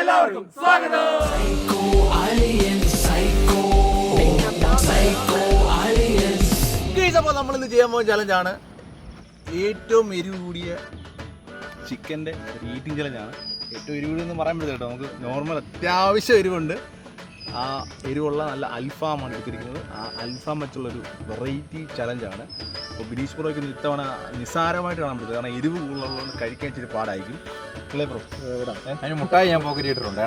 എല്ലാവർക്കും സ്വാഗതം. അപ്പോൾ നമ്മൾ ഇന്ന് ചെയ്യാൻ പോകുന്ന ചലഞ്ചാണ് ഏറ്റവും എരിവ് കൂടിയ ചിക്കന്റെ ഈറ്റിംഗ് ചലഞ്ചാണ് ഏറ്റവും എരിവ് കൂടിയെന്ന് എന്ന് പറയാൻ പറ്റില്ല കേട്ടോ. നമുക്ക് നോർമൽ അത്യാവശ്യം എരിവുണ്ട്. ആ എരിവുള്ള നല്ല അൽഫാമാണ് എടുത്തിരിക്കുന്നത്. ആ അൽഫാം വെച്ചുള്ളൊരു വെറൈറ്റി ചലഞ്ചാണ് അപ്പോൾ ബിനീഷ് പ്രോയ്ക്ക് ഇത്തവണ നിസ്സാരമായിട്ട് കാണാൻ പറ്റും കാരണം എരിവ് കൂടുതലുള്ളതുകൊണ്ട് കഴിക്കാൻ ഇച്ചിരി പാടായിരിക്കും. അല്ലേ ബ്രോ? അതിന് മുട്ടായി ഞാൻ പോക്കറ്റ് ഇട്ടിട്ടുണ്ട്.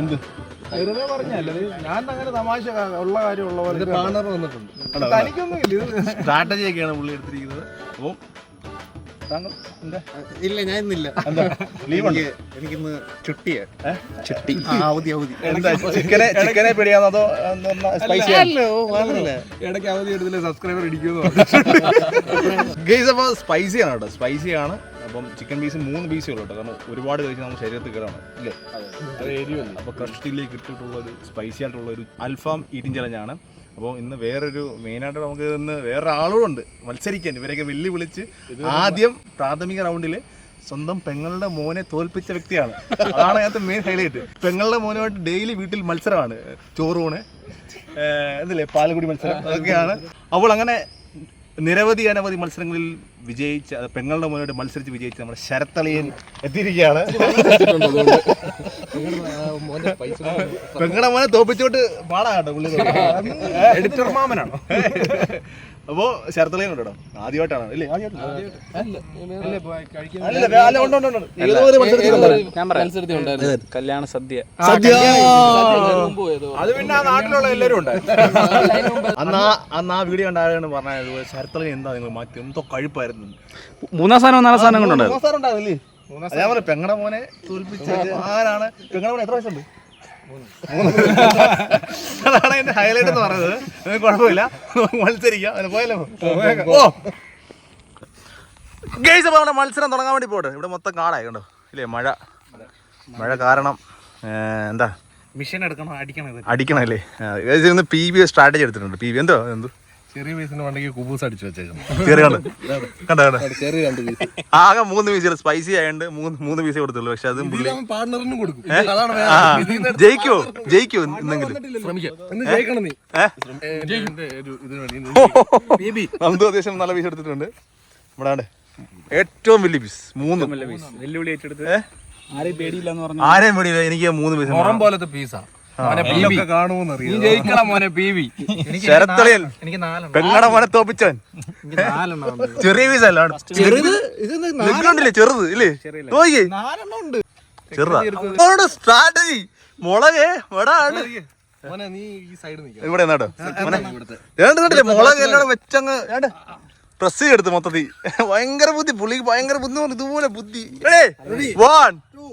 എന്ത്? വെറുതെ പറഞ്ഞല്ലേ ഞാൻ അങ്ങനെ തമാശ ഉള്ള കാര്യം പോലെ ബാനർ വന്നിട്ടുണ്ട്. സ്ട്രാറ്റജിയൊക്കെയാണ് സ്ട്രാറ്റജി ഒക്കെയാണ് പുള്ളി എടുത്തിരിക്കുന്നത്. അപ്പോൾ താങ്കൾ ഇല്ല ഞാൻ ഇന്നില്ല ലീവ് എനിക്കിന്ന് ചുട്ടിയാ. ചുട്ടി. അവധി അവധി. എന്താ ചിക്കനെ ചിക്കനെ പേടിയാണോ അതോ സ്പൈസി ഇടയ്ക്ക് അവധി എടുത്തില്ല സബ്സ്ക്രൈബർ ഇടിക്കുന്നു ഗൈസ് അപ്പോൾ സ്പൈസി ആണ് കേട്ടോ. സ്പൈസി ആണ്. അപ്പം ചിക്കൻ പീസ് മൂന്ന് പീസേ ഉള്ളൂ കേട്ടോ. കാരണം ഒരുപാട് കഴിച്ച് നമ്മുടെ ശരീരത്തിൽ കയറാണ് ഇല്ലേ? അപ്പോൾ ക്രഷ്ടിലേക്ക് ഇട്ടിട്ടുള്ള ഒരു സ്പൈസി ആയിട്ടുള്ള ഒരു അൽഫാം ഇടിഞ്ചലഞ്ഞാണ്. ചലഞ്ചാണ് അപ്പോൾ ഇന്ന് വേറൊരു മെയിനായിട്ട് നമുക്ക് ഇന്ന് വേറെ ആളുകളുണ്ട് മത്സരിക്കാൻ. ഇവരെയൊക്കെ വെല്ലു വിളിച്ച് ആദ്യം പ്രാഥമിക റൗണ്ടിൽ സ്വന്തം പെങ്ങളുടെ മോനെ തോൽപ്പിച്ച വ്യക്തിയാണ്. അതാണ് അതിനകത്ത് മെയിൻ ഹൈലൈറ്റ് പെങ്ങളുടെ മോനുമായിട്ട് ഡെയിലി വീട്ടിൽ മത്സരമാണ് ചോറൂണ് എന്തല്ലേ പാലക്കുടി മത്സരം അതൊക്കെയാണ് അപ്പോൾ അങ്ങനെ നിരവധി അനവധി മത്സരങ്ങളിൽ വിജയിച്ച പെങ്ങളുടെ മുന്നോട് മത്സരിച്ച് വിജയിച്ച നമ്മുടെ ശരത്തളിയൻ എത്തിയിരിക്കുകയാണ്. പെങ്ങളുടെ മോനെ തോപ്പിച്ചോട്ട് പാടാ കേട്ടോ പുള്ളി. എഡിറ്റർ മാമനാണോ? അപ്പോ ശരത്തളിയൻ ഉണ്ട് കേട്ടോ ആദ്യമായിട്ടാണ് അല്ലേ. ആദ്യമായിട്ടാണ് കല്യാണ സദ്യ. സദ്യ. അത് പിന്നെ ആ നാട്ടിലുള്ള എല്ലാരും ഉണ്ട്. അന്ന് ആ അന്ന് ആ വീഡിയോ കണ്ടാണ് പറഞ്ഞത് ശരത്തളിയൻ എന്താ നിങ്ങൾ മാറ്റി? എന്തോ കഴിപ്പായിരുന്നു. മൂന്നാം സ്ഥാനം നാലാം സ്ഥാനം കൊണ്ടുണ്ടായിരുന്നു പെങ്ങടെ മോനെ തോൽപ്പിച്ച ആരാണ്? പെങ്ങടെ മോനെ എത്ര വയസ്സുണ്ട്. അതാണ് എന്റെ ഹൈലൈറ്റ് എന്ന് പറയുന്നത്. കുഴപ്പമില്ല. മത്സരിക്കാം. അതിന് പോയല്ലോ ഓ. ഗെയ്സ് അപ്പോൾ നമ്മുടെ മത്സരം തുടങ്ങാൻ വേണ്ടി പോട്ടെ ഇവിടെ മൊത്തം കാടായി കണ്ടോ? ഇല്ലേ മഴ. മഴ കാരണം എന്താ? മിഷൻ എടുക്കണം? അടിക്കണം അടിക്കണം അല്ലേ ഇന്ന് പി ബി സ്ട്രാറ്റജി എടുത്തിട്ടുണ്ട്. പി ബി എന്തോ? എന്തോ? ചെറിയ പീസിന് വണ്ടിക്ക് കുബൂസ് അടിച്ചു വെച്ചേക്കുന്നു. ചെറിയ കണ്ടോ കണ്ട? കണ്ട ചെറിയ രണ്ട് പീസ്. ആകെ മൂന്ന് പീസുകൾ. സ്പൈസി ആയതുകൊണ്ട് മൂന്ന് മൂന്ന് പീസേ കൊടുത്തുള്ളൂ. പക്ഷെ അതും പുള്ളി പാർട്ണറിനും കൊടുക്കും. ജയിക്കോ ജയിക്കോ. എന്തെങ്കിലും നമുക്ക് അത്യാവശ്യം നല്ല പീസ് എടുത്തിട്ടുണ്ട്. നമ്മുടെ ഏറ്റവും വലിയ പീസ്. മൂന്ന്. വെല്ലുവിളി ഏറ്റെടുത്ത്? ആരെയും പേടിയില്ല എന്ന് പറഞ്ഞു ആരെയും പേടിയില്ല. എനിക്ക് മൂന്ന് പീസ് പോലത്തെ പീസാ. ശരത്തളിയൽ മോനെ തോപ്പിച്ചവൻ. ചെറിയ പീസ് അല്ല ചെറുത്? ചെറുത് ഇല്ലേ? നോക്കിയേ. ചെറുതാ. സ്ട്രാറ്റജി മുളക് വടാണ് ഇവിടെ മുളക് എല്ലാം വെച്ചങ്ങ് പ്രസ് ചെയ്തെടുത്ത് മൊത്തത്തിൽ. ഭയങ്കര ബുദ്ധി. പുള്ളിക്ക് ഭയങ്കര ബുദ്ധി ഇതുപോലെ ബുദ്ധി. വൺ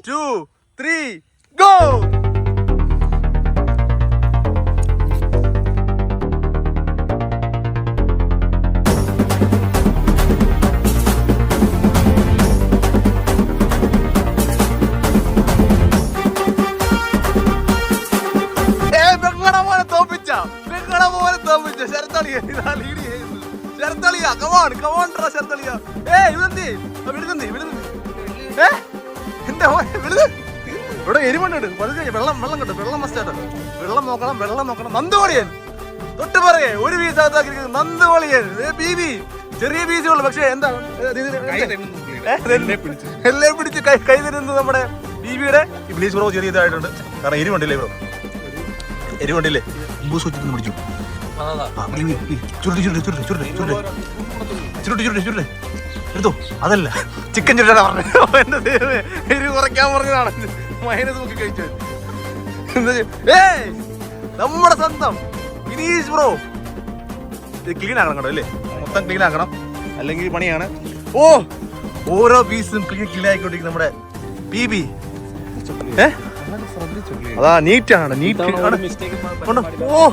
ടു ത്രീ ഗോ വെള്ളം വെള്ളം കിട്ടും. വെള്ളം മസ്റ്റാട്ടോ വെള്ളം നോക്കണം വെള്ളം നോക്കണം. നന്ദുവളിയൻ തൊട്ട് പറയേ ഒരു പീസ് അകത്താക്കിയിരിക്കുന്നത് നന്ദുവളിയൻ ഏ ബീബി ചെറിയ പീസുള്ളൂ പക്ഷേ എന്താ എല്ലാം പിടിച്ച്. കൈ കൈ തരുന്നത് നമ്മുടെ ബീബിയുടെ ഇംഗ്ലീഷ് ബ്രോ ചെറിയ ഇതായിട്ടുണ്ട്. കാരണം എരിവുണ്ടല്ലേ ബ്രോ? എരിവുണ്ടല്ലേ ബൂസ് വെച്ചിട്ട് പിടിച്ചു. ചുരുട്ടി ചുരുട്ടി ചുരുട്ടി ചുരുട്ടി ചുരുട്ടി. ചുരുട്ടി ചുരുട്ടി ചുരുട്ടി. എടുത്തോ. അതല്ല. ചിക്കൻ ചുരുട്ടാ പറഞ്ഞു എന്റെ എരിവ് കുറയ്ക്കാൻ പറഞ്ഞതാണ്. മൈനസ് നോക്കി ചെയ്യ- ഏയ്! നമ്മുടെ സ്വന്തം ഗിരീഷ് ബ്രോ. ഇത് ക്ലീൻ ആക്കണം കേട്ടോ അല്ലേ? മൊത്തം ക്ലീൻ ആക്കണം. അല്ലെങ്കിൽ പണിയാണ്. ഓ ഓരോ പീസും ക്ലീൻ ക്ലീൻ ആയിക്കൊണ്ടിരിക്കും നമ്മുടെ ബി ബി അതാ നീറ്റ് ആണ് നീറ്റ്. ഓ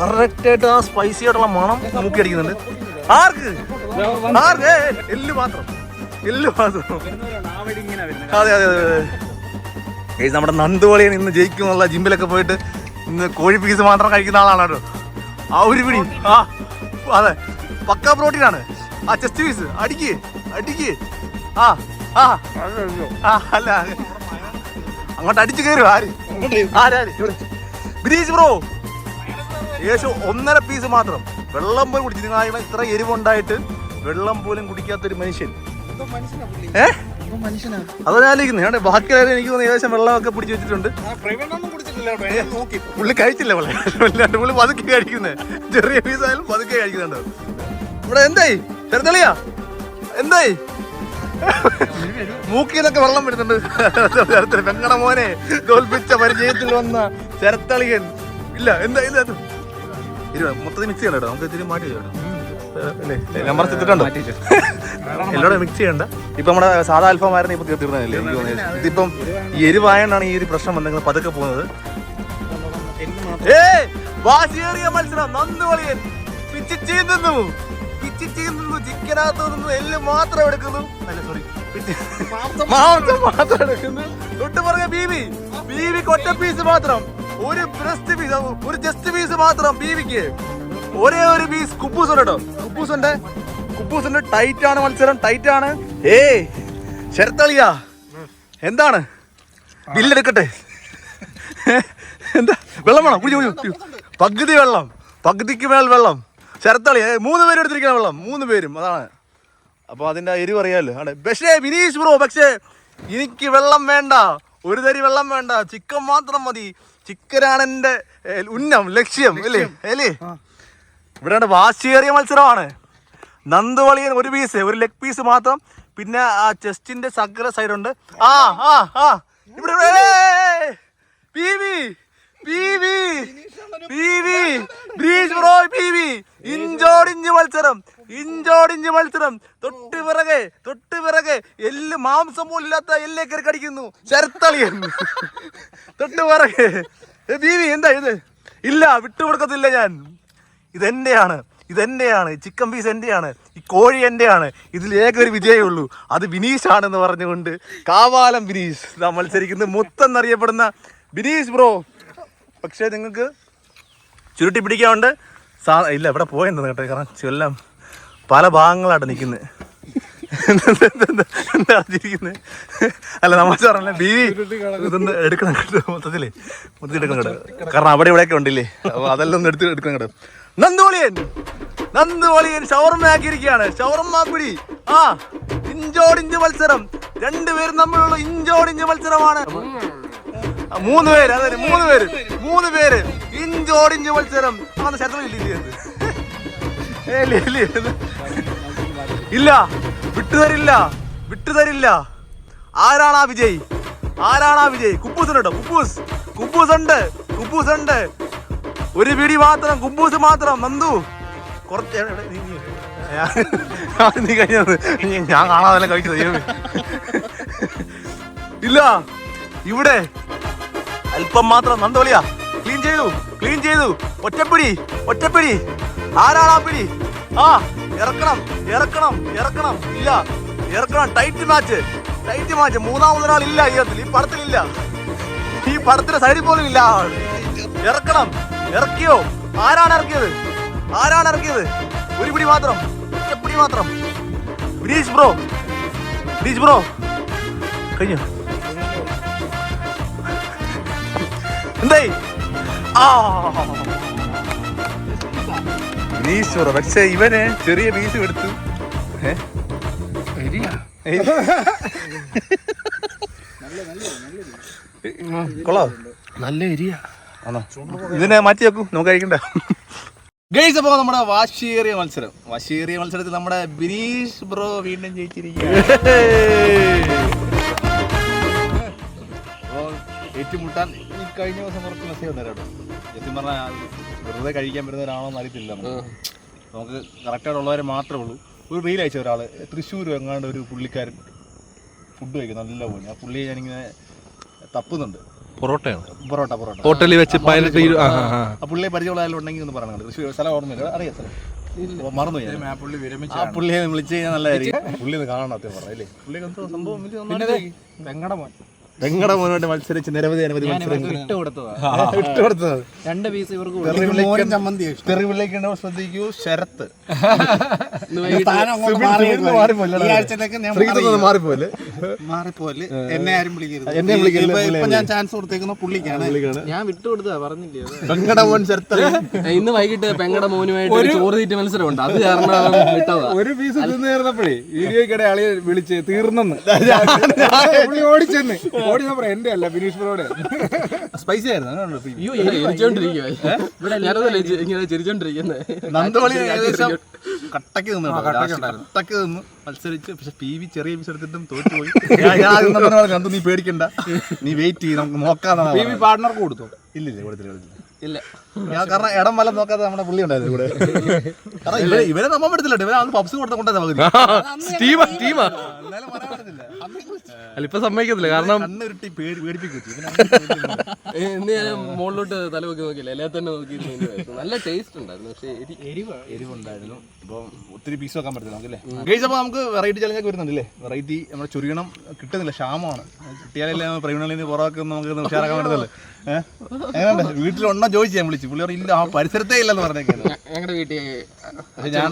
കറക്റ്റ് ആയിട്ട് ആ സ്പൈസി ആയിട്ടുള്ള മണം മൂക്കി അടിക്കുന്നുണ്ട്. ആർക്ക്? ആർക്ക്? എല്ല് മാത്രം. എല്ല് മാത്രം. അതെ അതെ അതെ. അതെ നമ്മുടെ നന്ദുവളിയൻ ഇന്ന് ജയിക്കും എന്നുള്ള ജിമ്മിലൊക്കെ പോയിട്ട് ഇന്ന് കോഴി പീസ് മാത്രം കഴിക്കുന്ന ആളാണ് കേട്ടോ. ആ ഒരു പിടി. ആ അതെ. പക്ക പ്രോട്ടീനാണ്. ആ ചെസ്റ്റ് പീസ് അടിക്ക് അടിക്ക്. ആ ആ. ആ അല്ല അങ്ങോട്ട് അടിച്ചു കയറും ആര്? ആരാര് ബിരീഷ് ബ്രോ. യേശു ഒന്നര പീസ് മാത്രം. വെള്ളം പോലും കുടിച്ചു നിങ്ങൾ ഇത്ര എരിവുണ്ടായിട്ട് വെള്ളം പോലും കുടിക്കാത്തൊരു മനുഷ്യൻ. ഏ? മനുഷ്യനാ. ബാക്കിയുള്ളവരെ എനിക്ക് തോന്നുന്നു ഏകദേശം വെള്ളമൊക്കെ പിടിച്ചു വെച്ചിട്ടുണ്ട്. പുള്ളി കഴിച്ചില്ല പുള്ളി. വല്ലാണ്ട് പുള്ളി പതുക്കെ കഴിക്കുന്നത് ചെറിയ പീസായാലും പതുക്കെ കഴിക്കുന്നുണ്ട്. ഇവിടെ എന്തായി? ചെറുതളിയാ? എന്തായി? മൂക്കിന്നൊക്കെ വെള്ളം വരുന്നുണ്ട്. വെങ്കട മോനെ തോൽപ്പിച്ച പരിചയത്തിൽ വന്ന ചെറുത്തളിയൻ ഇല്ല എന്താ ഇല്ല മൊത്തത്തിൽ മിക്സ് ചെയ്യണം കേട്ടോ. നമുക്ക് ഇത്തിരി മാറ്റി ചെയ്യണം നമ്പർ എത്തിട്ടുണ്ടോ എല്ലോടെ മിക്സ് ചെയ്യണ്ട. ഇപ്പൊ നമ്മുടെ സാധാ അൽഫാമായിരുന്നു ഇപ്പൊ തീർന്നതല്ലേ എനിക്ക് തോന്നുന്നത് ഇതിപ്പം ഈ എരിവായോണ്ടാണ് ഈ ഒരു പ്രശ്നം വന്നെങ്കിൽ പതുക്കെ പോകുന്നത്. വാശിയേറിയ മത്സരം. നന്ദുവളിയൻ പിച്ചി ചീന്തുന്നു പിച്ചി ചീന്തുന്നു ചിക്കനകത്ത് നിന്ന്. എല്ല് മാത്രം എടുക്കുന്നു. അല്ല സോറി മാംസം മാത്രം എടുക്കുന്നു. തൊട്ട് പറഞ്ഞ ബീവി. ബീവിക്ക് കൊറ്റ പീസ് മാത്രം. ഒരു ബ്രസ്റ്റ് പീസ് ഒരു പീസ് മാത്രം ബീവിക്ക്. ഒരേ ഒരു പീസ് കുബൂസ് ഉണ്ട്? കേട്ടോ കുബൂസുണ്ട് കുബൂസുണ്ട് ടൈറ്റ് ആണ് മത്സരം ടൈറ്റ് ആണ് ഏ ശരത്തളിയാ. എന്താണ്? ബില്ലെടുക്കട്ടെ. എന്താ? വെള്ളം വേണം? കുടിച്ചു കുടിച്ചു പകുതി വെള്ളം പകുതിക്ക് മേൽ വെള്ളം. ശരത്തളി മൂന്ന് പേര് എടുത്തിരിക്കണം വെള്ളം. മൂന്ന് പേരും അതാണ്. അപ്പോൾ അതിന്റെ എരിവ് അറിയാമല്ലോ ആണ്. പക്ഷേ വിനീഷ് ബ്രോ പക്ഷേ എനിക്ക് വെള്ളം വേണ്ട. ഒരു തരി വെള്ളം വേണ്ട. ചിക്കൻ മാത്രം മതി. ചിക്കനാണ് എന്റെ ഉന്നം ലക്ഷ്യം അല്ലേ? അല്ലേ? ഇവിടെ വാശിയേറിയ മത്സരമാണ്. നന്ദുവളിയൻ ഒരു പീസ് ഒരു ലെഗ് പീസ് മാത്രം. പിന്നെ ആ ചെസ്റ്റിന്റെ സഗ്ര സൈഡ് ആ ആ ആ. ഇവിടെ ബ്രോ. ഇഞ്ചോടിഞ്ച് മത്സരം ഇഞ്ചോടിഞ്ച് മത്സരം. തൊട്ട് പിറകെ തൊട്ട് പിറകെ. എല്ല് മാംസം പോലും ഇല്ലാത്ത എല്ലേ കയറി കടിക്കുന്നു. ശരത്തളിയൻ. തൊട്ട് പിറകെ. ബീവി എന്താ ഇത്? ഇല്ല വിട്ടുകൊടുക്കത്തില്ല ഞാൻ. ഇതെന്റെയാണ്. ഇതെന്റെയാണ് ചിക്കൻ പീസ് എന്റെയാണ് ഈ കോഴി എന്റെയാണ് ഇതിൽ ഏക ഒരു വിജയമേ ഉള്ളൂ. അത് ബിനീഷ് ആണെന്ന് പറഞ്ഞുകൊണ്ട് കാവാലം ബിനീഷ് നാം മത്സരിക്കുന്നത് മുത്തെന്നറിയപ്പെടുന്ന ബിനീഷ് ബ്രോ. പക്ഷേ നിങ്ങൾക്ക് ചുരുട്ടി പിടിക്കാറുണ്ട് സാ ഇല്ല ഇവിടെ പോയെന്ന് കേട്ടോ കാരണം ചൊല്ലാം പല ഭാഗങ്ങളായിട്ട് നിൽക്കുന്നത് അല്ല നമ്മൾ പറഞ്ഞ ബി വി ഇതൊന്ന് എടുക്കണം കേട്ടോ മൊത്തത്തിൽ. മൊത്തത്തിൽ എടുക്കണം കേട്ടോ. കാരണം അവിടെ ഇവിടെയൊക്കെ ഉണ്ടില്ലേ. അപ്പൊ അതെല്ലാം ഒന്ന് എടുത്ത് എടുക്കണം കേട്ടോ. നന്ദോളിയൻ നന്ദോളിയൻ ഷവർമ ആക്കിയിരിക്കുകയാണ് ഷവർമ പിടി ആ ഇഞ്ചോടിഞ്ച് മത്സരം. രണ്ടുപേരും തമ്മിലുള്ള ഇഞ്ചോടിഞ്ച് മത്സരമാണ്. മൂന്ന് പേര് അതെ മൂന്ന് പേര് മൂന്ന് പേര്. ഇഞ്ചോടിഞ്ച് മത്സരം. അന്ന് ശത്രു ഇല്ല വിട്ടുതരില്ല വിട്ടുതരില്ല. ആരാണ് ആ വിജയ്? ആരാണ് ആ വിജയ്? കുപ്പൂസ് ഉണ്ടോ? കുപ്പൂസ്. കുപ്പൂസ് ഉണ്ട് കുപ്പൂസ് ഉണ്ട്. ഒരു പിടി മാത്രം കുബൂസ് മാത്രം. നന്ദു. കുറച്ച്? നീ- കഴിഞ്ഞത് ഞാൻ കാണാതെ കഴിച്ചത് ഇല്ല. ഇവിടെ. അല്പം മാത്രം നന്ദോളിയാ ക്ലീൻ ചെയ്തു ക്ലീൻ ചെയ്തു. ഒറ്റപ്പിടി ഒറ്റപ്പിടി. ആരാളാ പിടി. ആ ഇറക്കണം ഇറക്കണം ഇറക്കണം. ഇല്ല. ഇറക്കണം. ടൈറ്റ് മാച്ച് ടൈറ്റ് മാച്ച് മൂന്നാമതൊരാൾ ഇല്ല ഈ ഈ പടത്തിലില്ല. ഈ പടത്തിന്റെ സൈഡിൽ പോലും ഇല്ല. ഇറക്കണം. ഇറക്കിയോ? ആരാണ് ഇറക്കിയത്? ആരാണ് ഇറക്കിയത്? ഒരു പിടി മാത്രം. ഒറ്റപ്പിടി പിടി മാത്രം. വിനീഷ് ബ്രോ. വിനീഷ് ബ്രോ. കഴിഞ്ഞു? എന്തായി ആ. ബ്രോ പക്ഷേ ഇവന് ചെറിയ ബീസ് എടുത്തു? കൊള്ളാം. നല്ല എരിയ. ഇതിനെ മാറ്റി വെക്കൂ. നമുക്ക് കഴിക്കണ്ട? ഗൈസ് അപ്പോൾ നമ്മുടെ വാശിയേറിയ മത്സരം. വാശിയേറിയ മത്സരത്തിൽ നമ്മുടെ ബിനീഷ് ബ്രോ വീണ്ടും ജയിച്ചിരിക്കുകയാണ്. ഏറ്റുമുട്ടാൻ ഈ കഴിഞ്ഞ ദിവസം കുറച്ച് മെസ്സേജ് വന്നേരം കേട്ടോ. സത്യം പറഞ്ഞാൽ വെറുതെ കഴിക്കാൻ വരുന്ന എന്ന് അറിയത്തില്ല നമുക്ക് നമുക്ക് കറക്റ്റായിട്ട് ഉള്ളവരെ മാത്രമേ ഉള്ളൂ. ഒരു റീൽ അയച്ച ഒരാൾ തൃശ്ശൂർ എങ്ങാണ്ട് ഒരു പുള്ളിക്കാരൻ ഫുഡ് കഴിക്കും നല്ല പോലെ. ആ പുള്ളിയെ ഞാനിങ്ങനെ തപ്പുന്നുണ്ട്. പൊറോട്ടയാണ്. പൊറോട്ട പൊറോട്ട. ഹോട്ടലിൽ വെച്ച് പതിനെട്ട് ഇരു- ആ, ആ, ആ. ആ പുള്ളിയെ പരിചയമുള്ള ഉണ്ടെങ്കിൽ ഒന്ന് പറയണം. തൃശ്ശൂർ സ്ഥലം ഓർമ്മയില്ല. അറിയാം സ്ഥലം. ഓ, മറന്നു ഞാൻ. പുള്ളി പുള്ളിയെ വിളിച്ചു കഴിഞ്ഞാൽ നല്ലതായിരിക്കും പുള്ളി ഒന്ന് കാണണം പുള്ളി എന്തോ സംഭവം വലിയ നന്നായിട്ട് വെങ്ങട മോൻ. വെങ്ങട മോനോട്ട് മത്സരിച്ച് നിരവധി അനവധി മത്സരങ്ങൾ. ഇട്ട് കൊടുത്തതാ. ഇട്ടുകൊടുത്തത് രണ്ട് പീസ് ഇവർക്ക് തെറി വിളിക്കേണ്ട- തെറി വിളിക്കേണ്ടവർ ശ്രദ്ധിക്കൂ ശരത്ത്. മാറിപ്പോലെ മാറിപ്പോൽ എന്നെ ആരും വിളിക്കരുത്. എന്നെ വിളിക്കരുത്, ഇപ്പൊ- ഞാൻ ചാൻസ് കൊടുത്തേക്കുന്ന പുള്ളിക്കാണ്. ഞാൻ വിട്ടുകൊടുത്താ പറഞ്ഞില്ലേ ഇന്ന് വൈകിട്ട് പെങ്ങടെ മോനുമായിട്ട് ഒരു ചോറ് തീറ്റ മത്സരമുണ്ട് അത് കാരണം വിട്ടതാ. ഒരു പീസ് തിന്നു വീഡിയോ വീഡിയോക്കിടെ ആളെ വിളിച്ച് തീർന്നെന്ന്. പുള്ളി ഓടിച്ചെന്ന്. ഓടി പറയാം എന്റെ അല്ല ബിനീഷ് ബ്രോടെ സ്പൈസി ആയിരുന്നു. ഇവിടെ അയ്യോ ചിരിച്ചോണ്ടിരിക്കുവാ ഞാനതല്ലേ ചി- ഇങ്ങനെ ചിരിച്ചോണ്ടിരിക്കുന്നത് നന്ദവളി ഏകദേശം കട്ടക്ക് നിന്ന് കട്ടക്ക് നിന്ന് മത്സരിച്ച് പക്ഷെ പി വി ചെറിയ പീസ് എടുത്തിട്ടും തോറ്റുപോയി. നന്ദനെ നീ പേടിക്കണ്ട. നീ വെയിറ്റ് ചെയ്യും നമുക്ക് നോക്കാന്നാണ് ടി വി പാർട്ണർക്ക് കൊടുത്തു? ഇല്ല ഇല്ല കൊടുത്തില്ല കൊടുത്തില്ല. ഇല്ല. ഞാൻ കാരണം ഇടം വല്ല നോക്കാതെ നമ്മുടെ പുള്ളി ഉണ്ടായിരുന്നു ഇവിടെ. കാരണം ഇവരെ ഇവരെ നമ്മ എടുത്തില്ല ഇവരെ അന്ന് പപ്സ് കൊടുത്ത കൊണ്ടേ നമുക്ക് ടീമാ ടീമാ എന്നാലും പറയാൻ പറ്റത്തില്ല. അല്ല ഇപ്പൊ സമ്മതിക്കത്തില്ല കാരണം കണ്ണുരുട്ടി പേടി പേടിപ്പിക്കും ഇന്ന് ഞാൻ മുകളിലോട്ട് തല വെക്കി നോക്കിയില്ല. എല്ലാ തന്നെ നോക്കിയിരുന്നു നല്ല ടേസ്റ്റ് ഉണ്ടായിരുന്നു. പക്ഷേ എരിവ് എരിവുണ്ടായിരുന്നു. അപ്പോൾ ഒത്തിരി പീസ് വെക്കാൻ പറ്റില്ല നമുക്കല്ലേ? കഴിച്ചപ്പോൾ നമുക്ക് വെറൈറ്റി ചലഞ്ചൊക്കെ വരുന്നുണ്ടല്ലേ വെറൈറ്റി നമ്മുടെ ചുരുങ്ങണം കിട്ടുന്നില്ല ക്ഷാമമാണ്. കിട്ടിയാലല്ലേ പ്രവീണലിൽ നിന്ന് പുറമൊക്കെ നമുക്ക് ഉഷാറാക്കാൻ പറ്റത്തില്ല ഏഹ് എങ്ങനെയുണ്ട്? വീട്ടിലുണ്ടോ ചോദിച്ചു ഞാൻ വിളിച്ചു. പുള്ളി പറഞ്ഞു, ഇല്ല ആ പരിസരത്തേ ഇല്ലെന്ന് പറഞ്ഞേക്കാണ് ഞങ്ങളുടെ വീട്ടിൽ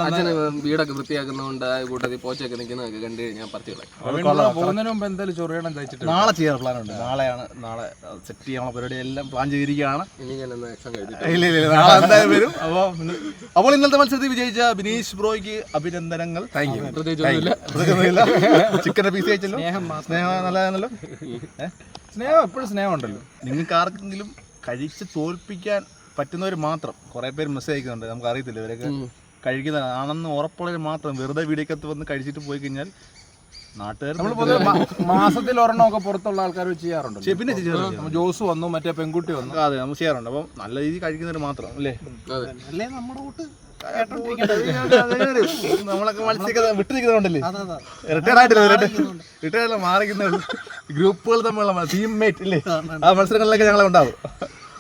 അച്ഛന് വീടൊക്കെ വൃത്തിയാക്കുന്നതുകൊണ്ട് ആ കൂട്ടത്തിൽ പോച്ചൊക്കെ നിൽക്കുന്നതൊക്കെ കണ്ട് ഞാൻ പറഞ്ഞു പോകുന്നതിന് മുമ്പ് എന്തായാലും ചൊറിയണം കഴിച്ചിട്ട് നാളെ ചെയ്യാൻ പ്ലാൻ ഉണ്ട് നാളെയാണ് നാളെ സെറ്റ് ചെയ്യാനുള്ള പരിപാടി എല്ലാം പ്ലാൻ ചെയ്തിരിക്കുകയാണ്. ഇനി ഞാൻ ഒന്ന് എക്സാം കഴിച്ചിട്ട് ഇല്ല ഇല്ല നാളെ എന്തായാലും വരും. അപ്പോൾ അപ്പോൾ ഇന്നത്തെ മത്സരത്തിൽ വിജയിച്ച ബിനീഷ് ബ്രോയ്ക്ക് അഭിനന്ദനങ്ങൾ. താങ്ക് യു പ്രത്യേകിച്ച് ചിക്കന്റെ പീസ് കഴിച്ചല്ലോ. സ്നേഹം നല്ലതാണല്ലോ. സ്നേഹം എപ്പോഴും സ്നേഹം ഉണ്ടല്ലോ നിങ്ങൾക്ക് ആർക്കെങ്കിലും കഴിച്ച് തോൽപ്പിക്കാൻ പറ്റുന്നവർ മാത്രം കുറേ പേര് മെസ്സേജ് അയക്കുന്നുണ്ട്. നമുക്ക് അറിയത്തില്ല ഇവരൊക്കെ കഴിക്കുന്ന ആണെന്ന് ഉറപ്പുള്ളവർ മാത്രം വെറുതെ വീടേക്കത്ത് വന്ന് കഴിച്ചിട്ട് പോയി കഴിഞ്ഞാൽ നാട്ടുകാർ നമ്മൾ പൊതുവെ മാ- മാസത്തിൽ ഒരെണ്ണം ഒക്കെ പുറത്തുള്ള ആൾക്കാർ ചെയ്യാറുണ്ട്? ചെയ്- പിന്നെ ചെയ്യാറുണ്ട്. നമ്മ ജോസ് വന്നു മറ്റേ പെൺകുട്ടി വന്നു. അതെ നമ്മൾ ചെയ്യാറുണ്ട്. അപ്പം നല്ല രീതിയിൽ കഴിക്കുന്നവർ മാത്രം അല്ലേ? അല്ലേ നമ്മുടെ കൂട്ട്? നമ്മളൊക്കെ മത്സരിക്കുന്ന വിട്ടു നിൽക്കുന്നുണ്ടല്ലേ റിട്ടയർഡ് ആയിട്ടില്ല റിട്ടയർഡ് മാറിക്കുന്നേ ഉള്ളൂ ഗ്രൂപ്പുകൾ തമ്മിലുള്ള ടീം മേറ്റ് ഇല്ലേ? ആ മത്സരങ്ങളിലൊക്കെ ഞങ്ങളെ ഉണ്ടാവും.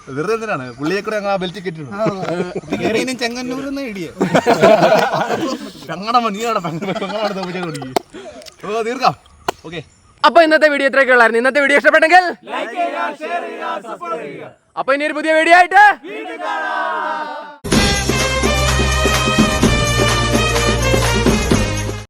വെറുതെ എന്തിനാണ്? പുള്ളിയെ കൂടെ ഞങ്ങൾ ആ ബെൽറ്റ് കെട്ടിട്ടുണ്ട് ചെങ്ങന്നൂരിൽ നിന്ന് ഇടിയ. പെങ്ങടമ്മ ഓ തീർക്കാം ഓക്കെ. അപ്പൊ ഇന്നത്തെ വീഡിയോ ഇത്രയൊക്കെ ഉള്ളായിരുന്നു ഇന്നത്തെ വീഡിയോ ഇഷ്ടപ്പെട്ടെങ്കിൽ അപ്പൊ ഇനി ഒരു പുതിയ വീഡിയോ ആയിട്ട്